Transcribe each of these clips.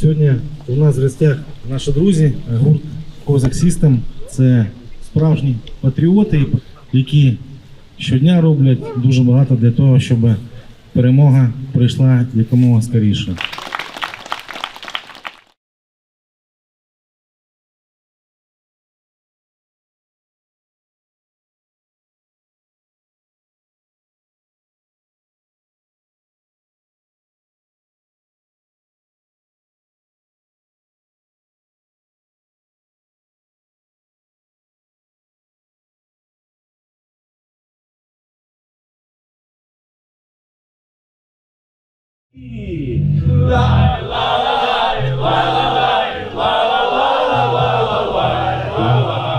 Сьогодні у нас в гостях наші друзі, гурт Козак Сістем. Це справжні патріоти, які щодня роблять дуже багато для того, щоб перемога прийшла якомога скоріше.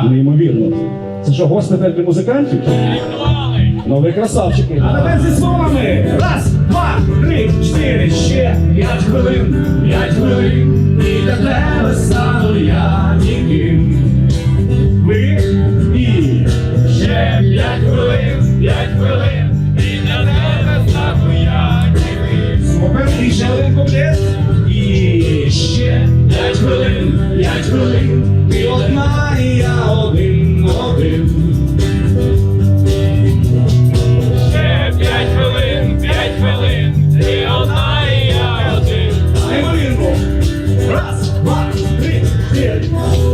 Неймовірно. Це що, госпіталь для музикантів? Ну ви красавчики. А тепер зі словами. Раз, два, три, чотири, ще п'ять хвилин, п'ять хвилин. І для тебе стану я ніким. Ви і ще п'ять хвилин, п'ять хвилин. Я один, один. Ще п'ять хвилин, п'ять хвилин, ти одна і я один. Неймовірно. Раз, два, три, чотири.